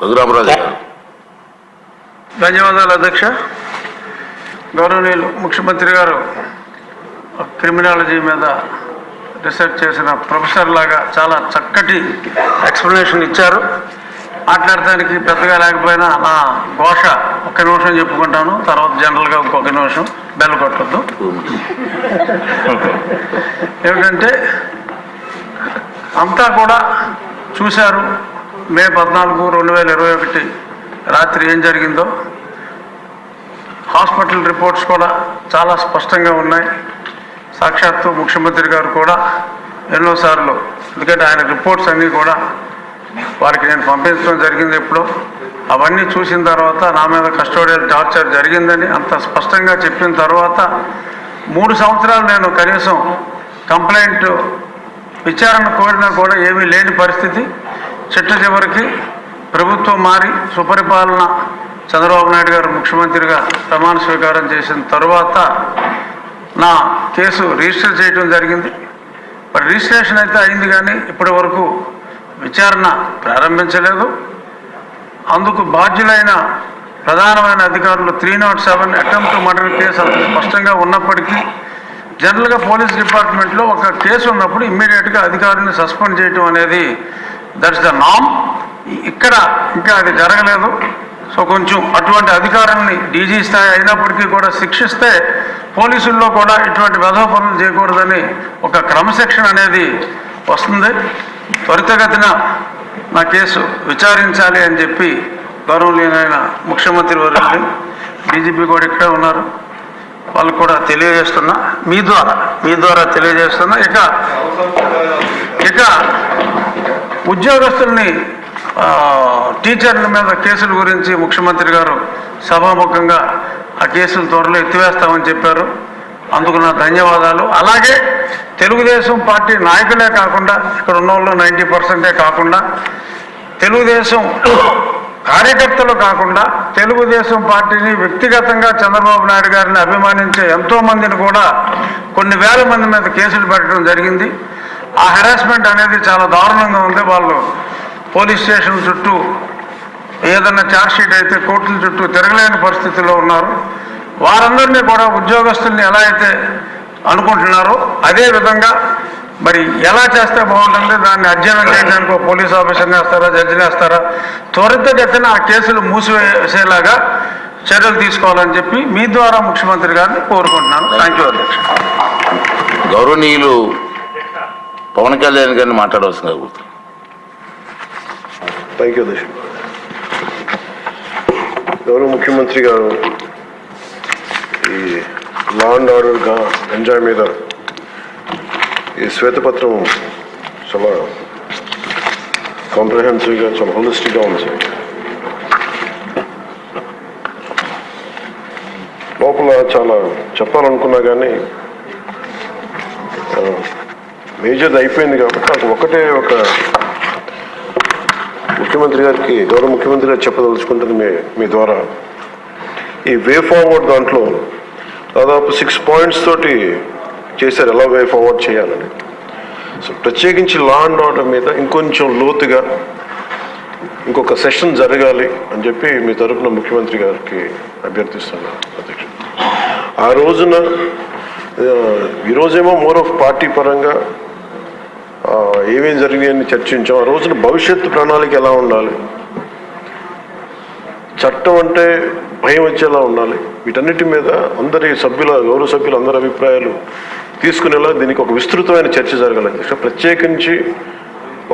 రఘురామరాజు గారు. ధన్యవాదాలు అధ్యక్ష. గౌరవనీయులు ముఖ్యమంత్రి గారు క్రిమినాలజీ మీద రీసెర్చ్ చేసిన ప్రొఫెసర్ లాగా చాలా చక్కటి ఎక్స్ప్లెనేషన్ ఇచ్చారు. మాట్లాడటానికి పెద్దగా లేకపోయినా నా ఘోష ఒక్క నిమిషం చెప్పుకుంటాను తర్వాత జనరల్గా ఇంకొక నిమిషం బెల్ కొట్టద్దు. ఏమిటంటే అంతా కూడా చూశారు మే పద్నాలుగు రెండు వేల ఇరవై ఒకటి రాత్రి ఏం జరిగిందో హాస్పిటల్ రిపోర్ట్స్ కూడా చాలా స్పష్టంగా ఉన్నాయి. సాక్షాత్తు ముఖ్యమంత్రి గారు కూడా ఎన్నోసార్లు ఎందుకంటే ఆయన రిపోర్ట్స్ అన్నీ కూడా వారికి నేను పంపించడం జరిగింది ఎప్పుడో. అవన్నీ చూసిన తర్వాత నా మీద కస్టోడియల్ టార్చర్ జరిగిందని అంత స్పష్టంగా చెప్పిన తర్వాత మూడు సంవత్సరాలు నేను కనీసం కంప్లైంట్ విచారణ కోరినా కూడా ఏమీ లేని పరిస్థితి. చిట్ట చివరికి ప్రభుత్వం మారి సుపరిపాలన చంద్రబాబు నాయుడు గారు ముఖ్యమంత్రిగా ప్రమాణ స్వీకారం చేసిన తరువాత నా కేసు రిజిస్టర్ చేయడం జరిగింది. మరి రిజిస్ట్రేషన్ అయితే అయింది కానీ ఇప్పటి వరకు విచారణ ప్రారంభించలేదు. అందుకు బాధ్యులైన ప్రధానమైన అధికారులు three not seven attempt murder case అంత స్పష్టంగా ఉన్నప్పటికీ జనరల్గా పోలీస్ డిపార్ట్మెంట్లో ఒక కేసు ఉన్నప్పుడు ఇమ్మీడియట్గా అధికారిని సస్పెండ్ చేయటం అనేది దట్స్ ద నామ్ ఇక్కడ ఇంకా అది జరగలేదు. సో కొంచెం అటువంటి అధికారాన్ని డీజీ స్థాయి అయినప్పటికీ కూడా శిక్షిస్తే పోలీసుల్లో కూడా ఇటువంటి వెధవ పనులు చేయకూడదని ఒక క్రమశిక్షణ అనేది వస్తుంది. త్వరితగతిన నా కేసు విచారించాలి అని చెప్పి గౌరవనీయమైన ముఖ్యమంత్రి వారిని డీజీపీ కూడా ఇక్కడే ఉన్నారు. వాళ్ళు కూడా తెలియజేస్తున్నా. మీ ద్వారా మీ ద్వారా తెలియజేస్తున్నా. ఇక ఇక ఉద్యోగస్తుల్ని టీచర్ల మీద కేసుల గురించి ముఖ్యమంత్రి గారు సభాముఖంగా ఆ కేసులు త్వరలో ఎత్తివేస్తామని చెప్పారు. అందుకు నా ధన్యవాదాలు. అలాగే తెలుగుదేశం పార్టీ నాయకులే కాకుండా ఇక్కడ ఉన్న వాళ్ళు నైంటీ పర్సెంటే కాకుండా తెలుగుదేశం కార్యకర్తలు కాకుండా తెలుగుదేశం పార్టీని వ్యక్తిగతంగా చంద్రబాబు నాయుడు గారిని అభిమానించే ఎంతోమందిని కూడా కొన్ని వేల మంది మీద కేసులు పెట్టడం జరిగింది. ఆ హెరాస్మెంట్ అనేది చాలా దారుణంగా ఉంది. వాళ్ళు పోలీస్ స్టేషన్ చుట్టూ ఏదన్నా ఛార్జ్షీట్ అయితే కోర్టుల చుట్టూ తిరగలేని పరిస్థితిలో ఉన్నారు. వారందరినీ కూడా ఉద్యోగస్తుల్ని ఎలా అయితే అనుకుంటున్నారో అదే విధంగా మరి ఎలా చేస్తే బాగుంటుంది దాన్ని అధ్యయనం చేయడానికి ఒక పోలీస్ ఆఫీసర్ని వేస్తారా జడ్జిని వేస్తారా త్వరితగతిన ఆ కేసులు మూసివేసేలాగా చర్యలు తీసుకోవాలని చెప్పి మీ ద్వారా ముఖ్యమంత్రి గారిని కోరుకుంటున్నాను. థ్యాంక్ యూ అధ్యక్ష. గౌరవనీయులు పవన్ కళ్యాణ్ గారిని మాట్లాడవలసిందిగా కోరుతున్నాను. థ్యాంక్ యూ గౌరవ ముఖ్యమంత్రి గారు ఈ లా అండ్ ఆర్డర్ ఎంజాయ్ మీద ఈ శ్వేతపత్రం చాలా కాంప్రహెన్సివ్గా చాలా హోలిస్టిక్గా ఉంది సార్ లోపల చాలా చెప్పాలనుకున్నా కానీ మేజర్ది అయిపోయింది కాబట్టి నాకు ఒకటే ఒక ముఖ్యమంత్రి గారికి గౌరవ ముఖ్యమంత్రి గారు చెప్పదలుచుకుంటుంది మీ మీ ద్వారా. ఈ వే ఫార్వర్డ్ దాంట్లో దాదాపు సిక్స్ పాయింట్స్ తోటి చేశారు ఎలా వే ఫార్వర్డ్ చేయాలని. సో ప్రత్యేకించి లా అండ్ ఆర్డర్ మీద ఇంకొంచెం లోతుగా ఇంకొక సెషన్ జరగాలి అని చెప్పి మీ తరపున ముఖ్యమంత్రి గారికి అభ్యర్థిస్తున్నాను అధ్యక్ష ఆ రోజున ఈరోజేమో మోర్ ఆఫ్ పార్టీ పరంగా ఏమేమి జరిగినాయని చర్చించాం. ఆ రోజున భవిష్యత్తు ప్రణాళిక ఎలా ఉండాలి? చట్టం అంటే భయం వచ్చేలా ఉండాలి. వీటన్నిటి మీద అందరి సభ్యుల గౌరవ సభ్యులు అందరి అభిప్రాయాలు తీసుకునేలా దీనికి ఒక విస్తృతమైన చర్చ జరగాలి. ప్రత్యేకించి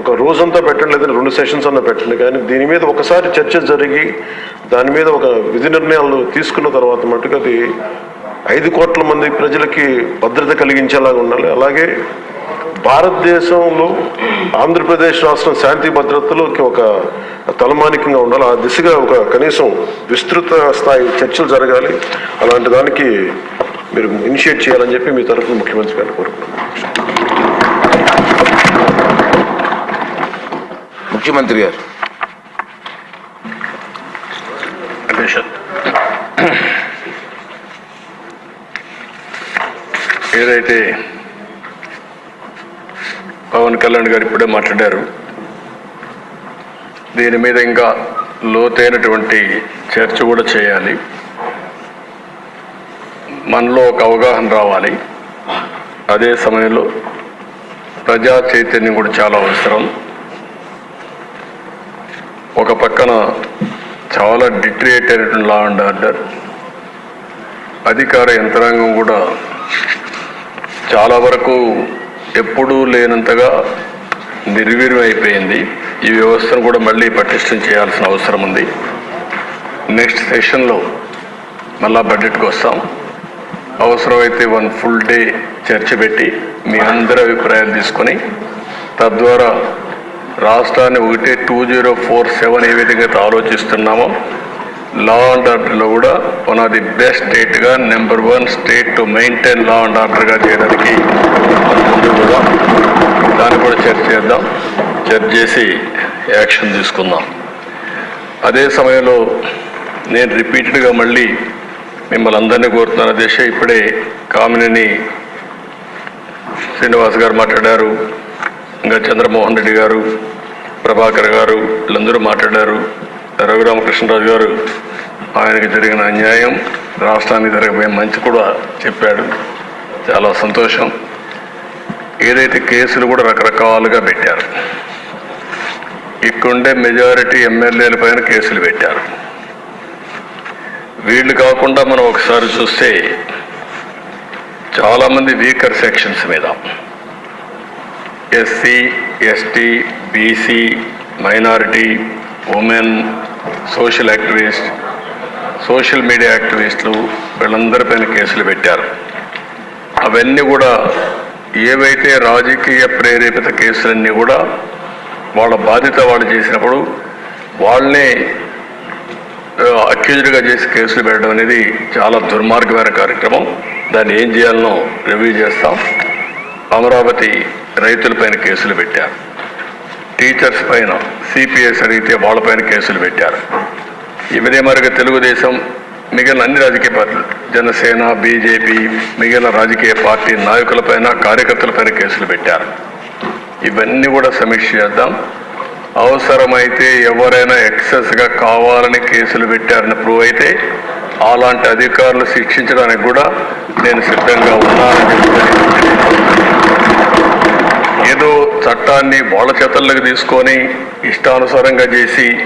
ఒక రోజంతా పెట్టండి లేదంటే రెండు సెషన్స్ అన్న పెట్టండి. కానీ దీని మీద ఒకసారి చర్చ జరిగి దాని మీద ఒక విధి నిర్ణయాలు తీసుకున్న తర్వాత మటుకు అది ఐదు కోట్ల మంది ప్రజలకి భద్రత కలిగించేలాగా ఉండాలి. అలాగే భారతదేశంలో ఆంధ్రప్రదేశ్ రాష్ట్రం శాంతి భద్రతలోకి ఒక తలమానికంగా ఉండాలి. ఆ దిశగా ఒక కనీసం విస్తృత స్థాయి చర్చలు జరగాలి. అలాంటి దానికి మీరు ఇనిషియేట్ చేయాలని చెప్పి మీ తరఫున ముఖ్యమంత్రి గారిని కోరుకుంటున్నాను. ముఖ్యమంత్రి గారు. అధ్యక్ష ఏదైతే పవన్ కళ్యాణ్ గారు ఇప్పుడే మాట్లాడారు. దీని మీద ఇంకా లోతైనటువంటి చర్చ కూడా చేయాలి. మనలో ఒక అవగాహన రావాలి. అదే సమయంలో ప్రజా చైతన్యం కూడా చాలా అవసరం. ఒక పక్కన చాలా డిట్రియేట్ అయినటువంటి లా అండ్ ఆర్డర్ అధికార యంత్రాంగం కూడా చాలా వరకు ఎప్పుడూ లేనంతగా నిర్వీర్యమైపోయింది. ఈ వ్యవస్థను కూడా మళ్ళీ పటిష్టం చేయాల్సిన అవసరం ఉంది. నెక్స్ట్ సెషన్లో మళ్ళా బడ్జెట్కి వస్తాం. అవసరమైతే వన్ ఫుల్ డే చర్చ పెట్టి మీ అందరి అభిప్రాయాలు తీసుకొని తద్వారా రాష్ట్రాన్ని ఒకటే టూ జీరో ఫోర్ సెవెన్ ఏ విధంగా ఆలోచిస్తున్నామో లా అండ్ ఆర్డర్లో కూడా one of the best స్టేట్గా number one state to maintain law and ఆర్డర్గా చేయడానికి కూడా దాన్ని కూడా చర్చ చేద్దాం. చర్చ చేసి యాక్షన్ తీసుకుందాం. అదే సమయంలో నేను రిపీటెడ్గా మళ్ళీ మిమ్మల్ని అందరినీ కోరుతున్నాను. దేశ ఇప్పుడే కామినేని శ్రీనివాస్ గారు మాట్లాడారు. ఇంకా చంద్రమోహన్ రెడ్డి గారు ప్రభాకర్ గారు వీళ్ళందరూ మాట్లాడారు. రఘురామకృష్ణరాజు గారు ఆయనకి జరిగిన అన్యాయం రాష్ట్రానికి జరగబోయే మంచి కూడా చెప్పాడు. చాలా సంతోషం. ఏదైతే కేసులు కూడా రకరకాలుగా పెట్టారు. ఇక్కడుండే మెజారిటీ ఎమ్మెల్యేల పైన కేసులు పెట్టారు. వీళ్ళు కాకుండా మనం ఒకసారి చూస్తే చాలామంది వీకర్ సెక్షన్స్ మీద SC ST BC minority women social activist social media యాక్టివిస్టులు వీళ్ళందరిపైన కేసులు పెట్టారు. అవన్నీ కూడా ఏవైతే రాజకీయ ప్రేరేపిత కేసులన్నీ కూడా వాళ్ళ బాధ్యత వాళ్ళు చేసినప్పుడు వాళ్ళని అక్యూజ్డ్గా చేసి కేసులు పెట్టడం అనేది చాలా దుర్మార్గమైన కార్యక్రమం. దాన్ని ఏం చేయాలనో రివ్యూ చేస్తాం. అమరావతి రైతులపైన కేసులు పెట్టారు. టీచర్స్ పైన సిపిఎస్ అడిగితే వాళ్ళపైన కేసులు పెట్టారు. ఇవదే మరిగా తెలుగుదేశం మిగిలిన అన్ని రాజకీయ పార్టీలు జనసేన బీజేపీ మిగిలిన రాజకీయ పార్టీ నాయకులపైన కార్యకర్తలపైన కేసులు పెట్టారు. ఇవన్నీ కూడా సమీక్ష చేద్దాం. అవసరమైతే ఎవరైనా ఎక్సెస్గా కావాలని కేసులు పెట్టారని ప్రూవ్ అయితే అలాంటి అధికారులు శిక్షించడానికి కూడా నేను సిద్ధంగా ఉన్నానని చెప్పి చట్టాన్ని వాళ్ళ చేతల్లోకి తీసుకొని ఇష్టానుసారంగా చేసి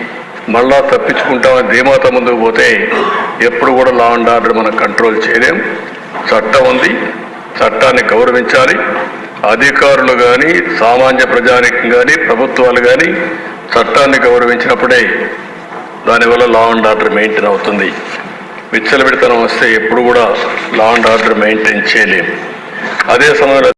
మళ్ళా తప్పించుకుంటామని ధీమాత ముందుకు పోతే ఎప్పుడు కూడా లా అండ్ ఆర్డర్ మనం కంట్రోల్ చేయలేం. చట్టం ఉంది. చట్టాన్ని గౌరవించాలి. అధికారులు కానీ సామాన్య ప్రజానికం కానీ ప్రభుత్వాలు కానీ చట్టాన్ని గౌరవించినప్పుడే దానివల్ల లా అండ్ ఆర్డర్ మెయింటైన్ అవుతుంది. విచ్చలవిడితనం వస్తే ఎప్పుడు కూడా లా అండ్ ఆర్డర్ మెయింటైన్ చేయలేం. అదే సమయంలో